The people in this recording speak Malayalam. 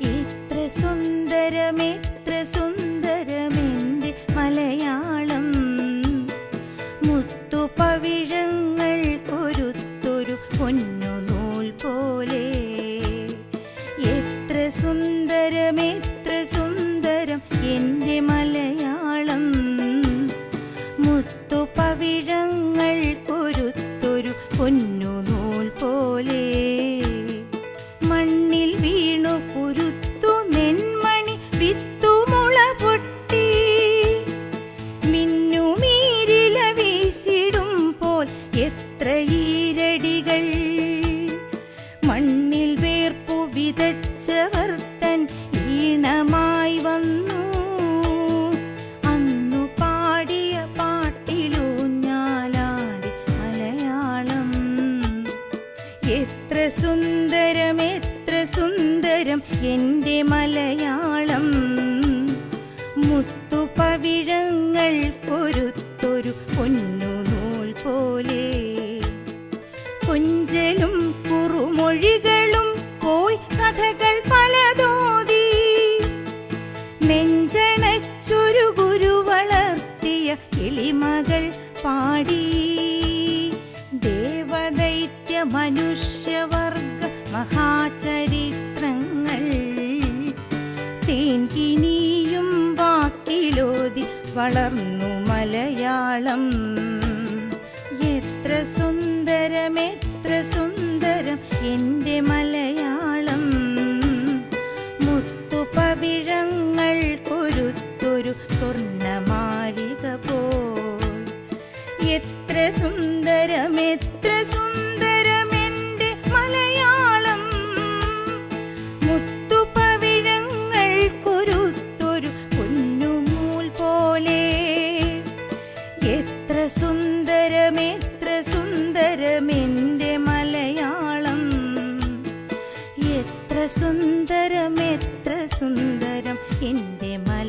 എത്ര സുന്ദരം എത്ര സുന്ദരമെന്റെ മലയാളം. മുത്തുപവിഴങ്ങൾ കൊരുത്തൊരു പൊന്നു നൂൽ പോലെ. എത്ര സുന്ദരം എത്ര സുന്ദരം എന്റെ മലയാളം. മുത്തുപവിഴങ്ങൾ കൊരുത്തൊരു പൊന്നു നൂൽ പോലെ. മണ്ണിൽ വീണു കുരുത്തു മണ്ണിൽ വേർപ്പു വിതച്ചവർ തൻ ഈണമായി വന്നു. അന്നു പാടിയ പാട്ടിലൂഞ്ഞാലാടി മലയാളം. എത്ര സുന്ദരം എത്ര സുന്ദരം എന്റെ മലയാളം. മുത്തുപവിഴങ്ങൾ പൊരുത്തൊരു പൊന്നു നൂൽ പോലെ. കൊഞ്ചലും കുറുമൊഴികളും പോയി കഥകൾ പലതോതി. നെഞ്ചണച്ചൊരു ഗുരു വളർത്തിയ കിളിമകൾ പാടി. ദേവദൈത്യ മനുഷ്യവർഗ മഹാചരിത്രങ്ങൾ തേൻകിനിയും വാക്കിലോതി വളർന്നു മലയാളം. എന്റെ മലയാളം മുത്തുപവിഴങ്ങൾ കൊരുത്തൊരു സ്വർണമാലിക പോൽ. എത്ര സുന്ദരം എത്ര സുന്ദരം എന്റെ മലയാളം മുത്തുപവിഴങ്ങൾ കൊരുത്തൊരു പൊന്നുമൂൽ പോലെ. എത്ര സുന്ദരം സുന്ദരം എത്ര സുന്ദരം. എന്റെ മ